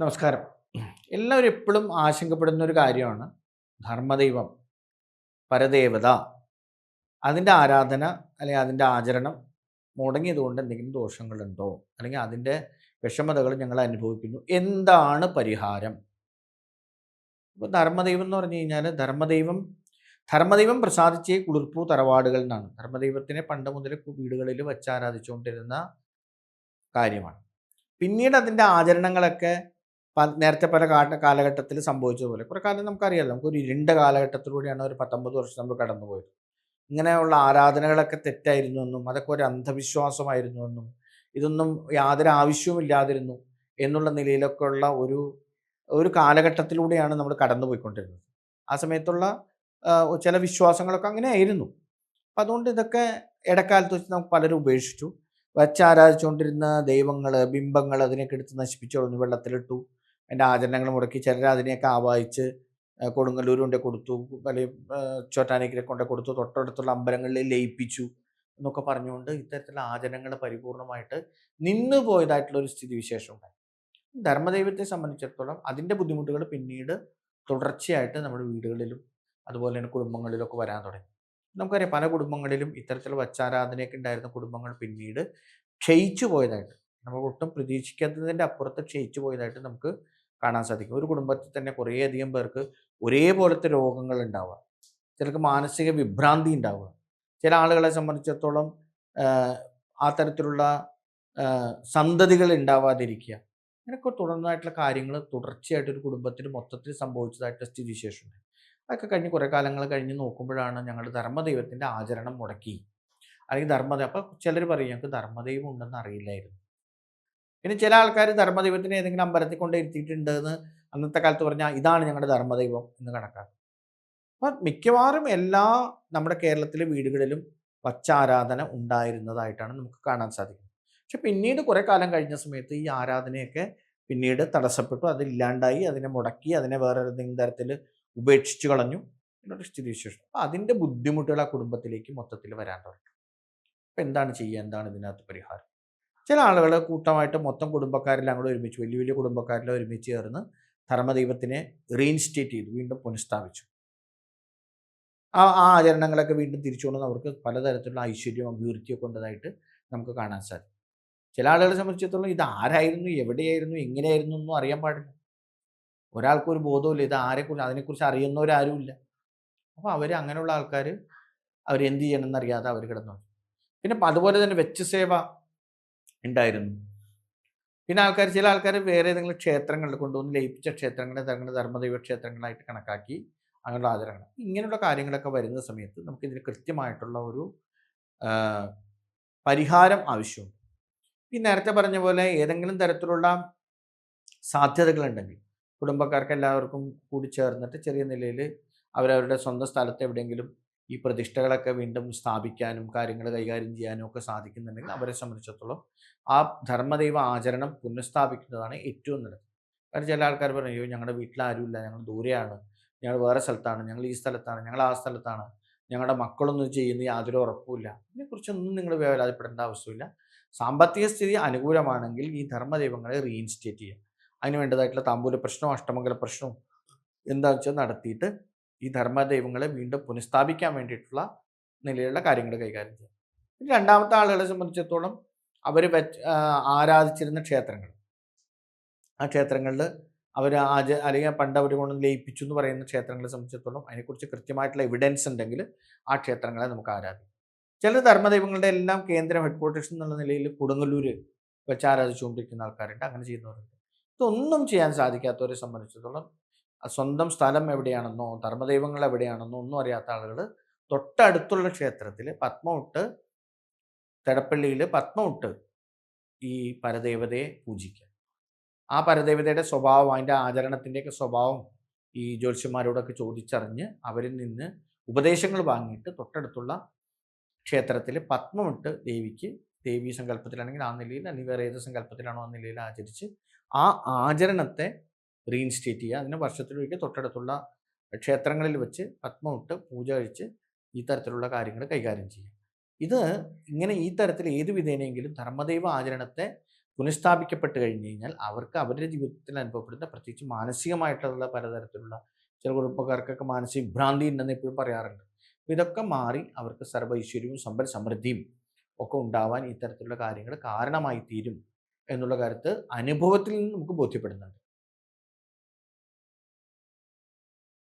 നമസ്കാരം. എല്ലാവരും എപ്പോഴും ആശങ്കപ്പെടുന്ന ഒരു കാര്യമാണ് ധർമ്മദൈവം പരദേവത. അതിന്റെ ആരാധന അല്ലെങ്കിൽ അതിന്റെ ആചരണം മുടങ്ങിയതുകൊണ്ട് എന്തെങ്കിലും ദോഷങ്ങളുണ്ടോ? അല്ലെങ്കിൽ അതിന്റെ വിഷമതകൾ ഞങ്ങൾ അനുഭവിക്കുന്നു. എന്താണ് പരിഹാരം? ഇപ്പോൾ ധർമ്മദൈവം എന്ന് പറഞ്ഞു കഴിഞ്ഞാൽ ധർമ്മദൈവം ധർമ്മദൈവം പ്രസാദിച്ച കുളിർപ്പൂ തറവാടുകൾ എന്നാണ്. ധർമ്മദൈവത്തിനെ പണ്ട് മുതൽ വീടുകളിൽ വെച്ച് ആരാധിച്ചുകൊണ്ടിരുന്ന കാര്യമാണ്. പിന്നീട് അതിന്റെ ആചരണങ്ങളൊക്കെ നേരത്തെ പല കാലഘട്ടത്തിൽ കാലഘട്ടത്തിൽ സംഭവിച്ചതുപോലെ. കുറെ കാലം നമുക്ക് നമുക്കൊരു ഇരുണ്ട കാലഘട്ടത്തിലൂടെയാണ് ഒരു പത്തൊമ്പത് വർഷം നമ്മൾ കടന്നുപോയത്. ഇങ്ങനെയുള്ള ആരാധനകളൊക്കെ തെറ്റായിരുന്നു എന്നും അതൊക്കെ ഒരു അന്ധവിശ്വാസമായിരുന്നു എന്നും ഇതൊന്നും യാതൊരു ആവശ്യവുമില്ലാതിരുന്നു എന്നുള്ള നിലയിലൊക്കെ ഉള്ള ഒരു ഒരു കാലഘട്ടത്തിലൂടെയാണ് നമ്മൾ കടന്നുപോയിക്കൊണ്ടിരുന്നത്. ആ സമയത്തുള്ള ചില വിശ്വാസങ്ങളൊക്കെ അങ്ങനെ ആയിരുന്നു. അപ്പം അതുകൊണ്ട് ഇതൊക്കെ ഇടക്കാലത്ത് വെച്ച് നമുക്ക് പലരും ഉപേക്ഷിച്ചു. വച്ചാരാധിച്ചുകൊണ്ടിരുന്ന ദൈവങ്ങൾ ബിംബങ്ങൾ അതിനെയൊക്കെ എടുത്ത് നശിപ്പിച്ചു വെള്ളത്തിലിട്ടു. അതിന്റെ ആചരണങ്ങൾ മുടക്കി ചിലർ അതിനെയൊക്കെ ആവാഹിച്ച് കൊടുങ്ങല്ലൂർ കൊണ്ട് കൊടുത്തു അല്ലെങ്കിൽ ചോറ്റാനിക്കരെ കൊണ്ട് കൊടുത്തു തൊട്ടടുത്തുള്ള അമ്പലങ്ങളിൽ ലയിപ്പിച്ചു എന്നൊക്കെ പറഞ്ഞുകൊണ്ട് ഇത്തരത്തിലുള്ള ആചരണങ്ങൾ പരിപൂർണമായിട്ട് നിന്നു പോയതായിട്ടുള്ള ഒരു സ്ഥിതിവിശേഷം ഉണ്ടായി. ധർമ്മദൈവത്തെ സംബന്ധിച്ചിടത്തോളം അതിന്റെ ബുദ്ധിമുട്ടുകൾ പിന്നീട് തുടർച്ചയായിട്ട് നമ്മുടെ വീടുകളിലും അതുപോലെ തന്നെ കുടുംബങ്ങളിലൊക്കെ വരാൻ തുടങ്ങി. നമുക്കറിയാം പല കുടുംബങ്ങളിലും ഇത്തരത്തിലുള്ള വച്ചാരാധനയൊക്കെ ഉണ്ടായിരുന്ന കുടുംബങ്ങൾ പിന്നീട് ക്ഷയിച്ചു പോയതായിട്ട് നമ്മൾ ഒട്ടും പ്രതീക്ഷിക്കാത്തതിന്റെ അപ്പുറത്ത് ക്ഷയിച്ചു പോയതായിട്ട് നമുക്ക് കാണാൻ സാധിക്കും. ഒരു കുടുംബത്തിൽ തന്നെ കുറേയധികം പേർക്ക് ഒരേപോലത്തെ രോഗങ്ങൾ ഉണ്ടാവുക ചിലർക്ക് മാനസിക വിഭ്രാന്തി ഉണ്ടാവുക ചില ആളുകളെ സംബന്ധിച്ചിടത്തോളം ആ തരത്തിലുള്ള സന്തതികൾ ഉണ്ടാവാതിരിക്കുക. അങ്ങനെയൊക്കെ തുടർന്നതായിട്ടുള്ള കാര്യങ്ങൾ തുടർച്ചയായിട്ട് ഒരു കുടുംബത്തിൽ മൊത്തത്തിൽ സംഭവിച്ചതായിട്ട് സ്ഥിതിവിശേഷമുണ്ട്. അതൊക്കെ കഴിഞ്ഞ് കുറേ കാലങ്ങൾ കഴിഞ്ഞ് നോക്കുമ്പോഴാണ് ഞങ്ങൾ ധർമ്മദൈവത്തിന്റെ ആചരണം മുടക്കി. അല്ലെങ്കിൽ ധർമ്മദൈവം അപ്പം ചിലർ പറയും ഞങ്ങൾക്ക് ധർമ്മദൈവം ഉണ്ടെന്ന് അറിയില്ലായിരുന്നു. പിന്നെ ചില ആൾക്കാർ ധർമ്മദൈവത്തിനെ ഏതെങ്കിലും അമ്പലത്തിൽ കൊണ്ട് ഇരുത്തിയിട്ടുണ്ട് എന്ന് അന്നത്തെ കാലത്ത് പറഞ്ഞാൽ ഇതാണ് ഞങ്ങളുടെ ധർമ്മദൈവം എന്ന് കണക്കാക്കും. അപ്പം മിക്കവാറും എല്ലാ നമ്മുടെ കേരളത്തിലെ വീടുകളിലും വച്ചാരാധന ഉണ്ടായിരുന്നതായിട്ടാണ് നമുക്ക് കാണാൻ സാധിക്കുന്നത്. പക്ഷെ പിന്നീട് കുറേ കാലം കഴിഞ്ഞ സമയത്ത് ഈ ആരാധനയൊക്കെ പിന്നീട് തടസ്സപ്പെട്ടു അതില്ലാണ്ടായി അതിനെ മുടക്കി അതിനെ വേറെ ഏതെങ്കിലും തരത്തിൽ ഉപേക്ഷിച്ചു കളഞ്ഞു. എന്നൊരു സ്ഥിതിവിശേഷം. അപ്പം അതിന്റെ ബുദ്ധിമുട്ടുകൾ ആ കുടുംബത്തിലേക്ക് മൊത്തത്തിൽ വരാൻ തുടങ്ങി. അപ്പം എന്താണ് ചെയ്യുക? എന്താണ് ഇതിനകത്ത് പരിഹാരം? ചില ആളുകൾ കൂട്ടമായിട്ട് മൊത്തം കുടുംബക്കാരെല്ലാം കൂടെ ഒരുമിച്ച് വലിയ വലിയ കുടുംബക്കാരെല്ലാം ഒരുമിച്ച് ചേർന്ന് ധർമ്മദൈവത്തിനെ റീഇൻസ്റ്റേറ്റ് ചെയ്തു വീണ്ടും പുനഃസ്ഥാപിച്ചു. ആ ആ ആചരണങ്ങളൊക്കെ വീണ്ടും തിരിച്ചു കൊണ്ടുവന്ന് അവർക്ക് പലതരത്തിലുള്ള ഐശ്വര്യവും അഭിവൃദ്ധിയൊക്കെ ഉണ്ടതായിട്ട് നമുക്ക് കാണാൻ സാധിക്കും. ചില ആളുകളെ സംബന്ധിച്ചിടത്തോളം ഇത് ആരായിരുന്നു എവിടെയായിരുന്നു എങ്ങനെയായിരുന്നു ഒന്നും അറിയാൻ പാടില്ല. ഒരാൾക്കൊരു ഒരു ബോധവുമില്ല ഇത് ആരെക്കുറിച്ച് അതിനെക്കുറിച്ച് അറിയുന്നവരാരുമില്ല. അപ്പോൾ അവർ അങ്ങനെയുള്ള ആൾക്കാർ അവരെന്ത് ചെയ്യണമെന്നറിയാതെ അവർ കിടന്നു. പിന്നെ അതുപോലെ തന്നെ വെച്ച് സേവ ഉണ്ടായിരുന്നു. പിന്നെ ആൾക്കാർ ചില ആൾക്കാർ വേറെ ഏതെങ്കിലും ക്ഷേത്രങ്ങളിൽ കൊണ്ടുവന്ന് ലയിപ്പിച്ച ക്ഷേത്രങ്ങളെ തങ്ങളുടെ ധർമ്മദൈവ ക്ഷേത്രങ്ങളായിട്ട് കണക്കാക്കി അങ്ങനെയുള്ള ആചരണങ്ങൾ ഇങ്ങനെയുള്ള കാര്യങ്ങളൊക്കെ വരുന്ന സമയത്ത് നമുക്കിതിന് കൃത്യമായിട്ടുള്ള ഒരു പരിഹാരം ആവശ്യമുണ്ട്. ഈ നേരത്തെ പറഞ്ഞ പോലെ ഏതെങ്കിലും തരത്തിലുള്ള സാധ്യതകളുണ്ടെങ്കിൽ കുടുംബക്കാർക്ക് എല്ലാവർക്കും കൂടി ചേർന്നിട്ട് ചെറിയ നിലയിൽ അവരവരുടെ സ്വന്തം സ്ഥലത്ത് എവിടെയെങ്കിലും ഈ പ്രതിഷ്ഠകളൊക്കെ വീണ്ടും സ്ഥാപിക്കാനും കാര്യങ്ങൾ കൈകാര്യം ചെയ്യാനും ഒക്കെ സാധിക്കുന്നുണ്ടെങ്കിൽ അവരെ സംബന്ധിച്ചിടത്തോളം ആ ധർമ്മദൈവ ആചരണം പുനഃസ്ഥാപിക്കുന്നതാണ് ഏറ്റവും നല്ലത്. കാരണം ചില ആൾക്കാർ പറയും അയ്യോ ഞങ്ങളുടെ വീട്ടിൽ ആരുമില്ല. ഞങ്ങൾ ദൂരെയാണ്. ഞങ്ങൾ വേറെ സ്ഥലത്താണ്. ഞങ്ങൾ ഈ സ്ഥലത്താണ്. ഞങ്ങൾ ആ സ്ഥലത്താണ്. ഞങ്ങളുടെ മക്കളൊന്നും ചെയ്യുന്ന യാതൊരു ഉറപ്പുമില്ല. ഇതിനെക്കുറിച്ചൊന്നും നിങ്ങൾ വേവലാതിപ്പെടേണ്ട ആവശ്യമില്ല. സാമ്പത്തിക സ്ഥിതി അനുകൂലമാണെങ്കിൽ ഈ ധർമ്മദൈവങ്ങളെ റീഇൻസ്റ്റേറ്റ് ചെയ്യുക. അതിന് വേണ്ടതായിട്ടുള്ള താമ്പൂല പ്രശ്നവും അഷ്ടമംഗല പ്രശ്നവും എന്താ വെച്ചാൽ നടത്തിയിട്ട് ഈ ധർമ്മദൈവങ്ങളെ വീണ്ടും പുനഃസ്ഥാപിക്കാൻ വേണ്ടിയിട്ടുള്ള നിലയിലുള്ള കാര്യങ്ങൾ കൈകാര്യം പിന്നെ രണ്ടാമത്തെ ആളുകളെ സംബന്ധിച്ചിടത്തോളം അവർ വെച്ച് ആരാധിച്ചിരുന്ന ക്ഷേത്രങ്ങൾ. ആ ക്ഷേത്രങ്ങളിൽ അവർ ആച അല്ലെങ്കിൽ പണ്ട് അവർ കൊണ്ട് ലയിപ്പിച്ചു എന്ന് പറയുന്ന ക്ഷേത്രങ്ങളെ സംബന്ധിച്ചിടത്തോളം അതിനെക്കുറിച്ച് കൃത്യമായിട്ടുള്ള എവിഡൻസ് ഉണ്ടെങ്കിൽ ആ ക്ഷേത്രങ്ങളെ നമുക്ക് ആരാധിക്കാം. ചില ധർമ്മദൈവങ്ങളുടെ എല്ലാം കേന്ദ്രം ഹെഡ്ക്വാർട്ടേഴ്സ് എന്നുള്ള നിലയിൽ കൊടുങ്ങല്ലൂർ വെച്ച് ആരാധിച്ചുകൊണ്ടിരിക്കുന്ന ആൾക്കാരുണ്ട്. അങ്ങനെ ചെയ്യുന്നവരുണ്ട്. ഇതൊന്നും ചെയ്യാൻ സാധിക്കാത്തവരെ സംബന്ധിച്ചിടത്തോളം സ്വന്തം സ്ഥലം എവിടെയാണെന്നോ ധർമ്മദൈവങ്ങൾ എവിടെയാണെന്നോ ഒന്നും അറിയാത്ത ആളുകൾ തൊട്ടടുത്തുള്ള ക്ഷേത്രത്തിൽ പത്മമിട്ട് തെടപ്പള്ളിയിൽ പത്മമിട്ട് ഈ പരദേവതയെ പൂജിക്കുക. ആ പരദേവതയുടെ സ്വഭാവം അതിന്റെ ആചരണത്തിന്റെയൊക്കെ സ്വഭാവം ഈ ജ്യോത്സ്യന്മാരോടൊക്കെ ചോദിച്ചറിഞ്ഞ് അവരിൽ നിന്ന് ഉപദേശങ്ങൾ വാങ്ങിയിട്ട് തൊട്ടടുത്തുള്ള ക്ഷേത്രത്തിൽ പത്മമിട്ട് ദേവിക്ക് ദേവീ സങ്കല്പത്തിലാണെങ്കിൽ ആ നിലയിൽ അല്ലെങ്കിൽ വേറെ ഏത് സങ്കല്പത്തിലാണോ ആ നിലയിൽ ആചരിച്ച് ആ ആചരണത്തെ റീഇൻസ്റ്റേറ്റ് ചെയ്യുക. അതിന് വർഷത്തിലൊരിക്കൽ തൊട്ടടുത്തുള്ള ക്ഷേത്രങ്ങളിൽ വെച്ച് പത്മമിട്ട് പൂജ കഴിച്ച് ഈ തരത്തിലുള്ള കാര്യങ്ങൾ കൈകാര്യം ചെയ്യുക. ഇത് ഇങ്ങനെ ഈ തരത്തിൽ ഏത് വിധേനയെങ്കിലും ധർമ്മദൈവ ആചരണത്തെ പുനഃസ്ഥാപിക്കപ്പെട്ട് കഴിഞ്ഞ് കഴിഞ്ഞാൽ അവർക്ക് അവരുടെ ജീവിതത്തിൽ അനുഭവപ്പെടുന്ന പ്രത്യേകിച്ച് മാനസികമായിട്ടുള്ള പലതരത്തിലുള്ള ചില കുടുംബക്കാർക്കൊക്കെ മാനസിക വിഭ്രാന്തി ഉണ്ടെന്ന് എപ്പോഴും പറയാറുണ്ട്. ഇതൊക്കെ മാറി അവർക്ക് സർവ ഐശ്വര്യവും സമ്പൽ സമൃദ്ധിയും ഒക്കെ ഉണ്ടാവാൻ ഇത്തരത്തിലുള്ള കാര്യങ്ങൾ കാരണമായി തീരും എന്നുള്ള കാര്യത്ത് അനുഭവത്തിൽ നിന്ന് നമുക്ക് ബോധ്യപ്പെടുന്നുണ്ട്.